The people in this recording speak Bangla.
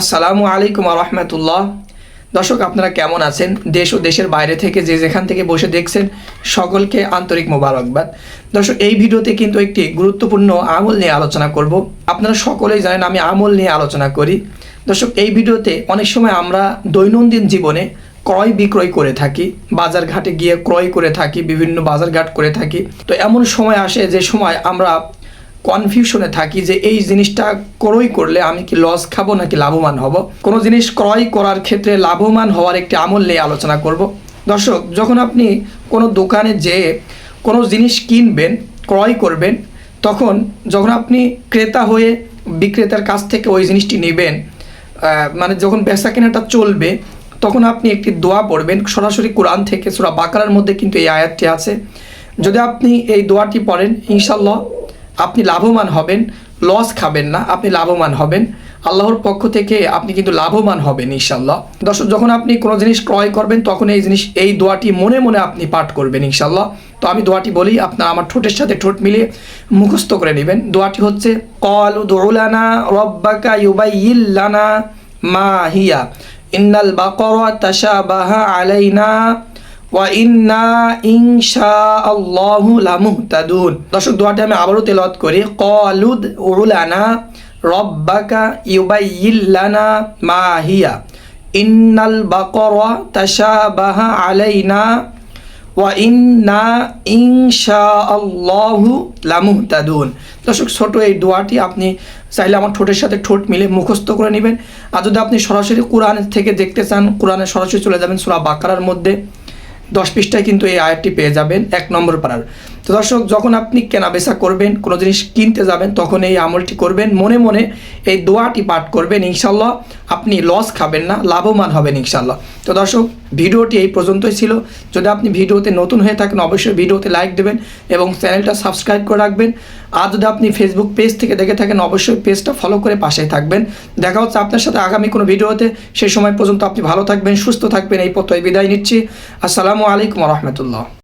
আসসালামু আলাইকুম রহমতুল্লাহ দর্শক, আপনারা কেমন আছেন? দেশ ও দেশের বাইরে থেকে যে যেখান থেকে বসে দেখছেন, সকলকে আন্তরিক মোবারকবাদ। দর্শক, এই ভিডিওতে কিন্তু একটি গুরুত্বপূর্ণ আমল নিয়ে আলোচনা করব। আপনারা সকলেই জানেন, আমি আমল নিয়ে আলোচনা করি। দর্শক, এই ভিডিওতে অনেক সময় আমরা দৈনন্দিন জীবনে ক্রয় বিক্রয় করে থাকি বাজার ঘাটে গিয়ে ক্রয় করে থাকি, বিভিন্ন বাজার ঘাট করে থাকি। তো এমন সময় আসে যে সময় আমরা কনফিউশনে থাকি যে এই জিনিসটা ক্রয় করলে আমি কি লস খাব নাকি লাভবান হব? কোনো জিনিস ক্রয় করার ক্ষেত্রে লাভবান হওয়ার একটি আমল নিয়ে আলোচনা করব। দর্শক, যখন আপনি কোনো দোকানে যেয়ে কোনো জিনিস কিনবেন, ক্রয় করবেন, তখন যখন আপনি ক্রেতা হয়ে বিক্রেতার কাছ থেকে ওই জিনিসটি নেবেন মানে যখন বেচা কেনাটা চলবে, তখন আপনি একটি দোয়া পড়বেন। সরাসরি কোরআন থেকে, সুরা বাকারার মধ্যে কিন্তু এই আয়াতটি আছে। যদি আপনি এই দোয়াটি পড়েন ইনশাল্লাহ আপনি লাভবান হবেন লস খাবেন না, আপনি লাভবান হবেন। আল্লাহর পক্ষ থেকে আপনি কিন্তু লাভবান হবেন ইনশাল্লাহ দর্শক, যখন আপনি কোনো জিনিস ক্রয় করবেন, তখন এই জিনিস, এই দোয়াটি মনে মনে আপনি পাঠ করবেন ইনশাল্লাহ তো আমি দোয়াটি বলি, আপনার আমার ঠোঁটের সাথে ঠোঁট মিলিয়ে মুখস্থ করে নেবেন। দোয়াটি হচ্ছে, কল দৌলানা রব্বাকা ইউবাইল্লানা মা হিয়া। ইন্নাল বাকরা তাশাবাহা আলাইনা ওয়া ইন্না ইনশা আল্লাহু লামুহতাদুন। দর্শক, দোয়াটি আমি আবারও তেলাওয়াত করি। কলুদ উলানা রব্বাকা ইউবাইয়িল্লানা মা হিয়া। ইন্নাল বাকরা তাশাবাহা আলাইনা। ওয়া ইন্না ইনশা আল্লাহু লামুহতাদুন। দর্শক, ছোট এই দোয়াটি আপনি চাইলে আমার ঠোঁটের সাথে ঠোঁট মিলে মুখস্থ করে নেবেন। আর যদি আপনি সরাসরি কোরআন থেকে দেখতে চান, কোরআনে সরাসরি চলে যাবেন সুরা বাকারার মধ্যে। দশ পৃষ্ঠায় কিন্তু এই আয়াতটি পেয়ে যাবেন এক নম্বর পাড়ার। তো দর্শক, যখন আপনি কেনা বেচা করবেন, কোনো জিনিস কিনতে যাবেন, তখন এই আমলটি করবেন। মনে মনে এই দোয়াটি পাঠ করবেন ইনশাল্লাহ আপনি লস খাবেন না, লাভবান হবেন ইনশাল্লাহ তো দর্শক, ভিডিওটি এই পর্যন্তই ছিল। যদি আপনি ভিডিওতে নতুন হয়ে থাকেন, অবশ্যই ভিডিওতে লাইক দেবেন এবং চ্যানেলটা সাবস্ক্রাইব করে রাখবেন। আর যদি আপনি ফেসবুক পেজ থেকে দেখে থাকেন, অবশ্যই পেজটা ফলো করে পাশেই থাকবেন। দেখা হচ্ছে আপনার সাথে আগামী কোনো ভিডিওতে। সেই সময় পর্যন্ত আপনি ভালো থাকবেন, সুস্থ থাকবেন। এই পথে বিদায় নিচ্ছি। আসসালামু আলাইকুম রহমতুল্লাহ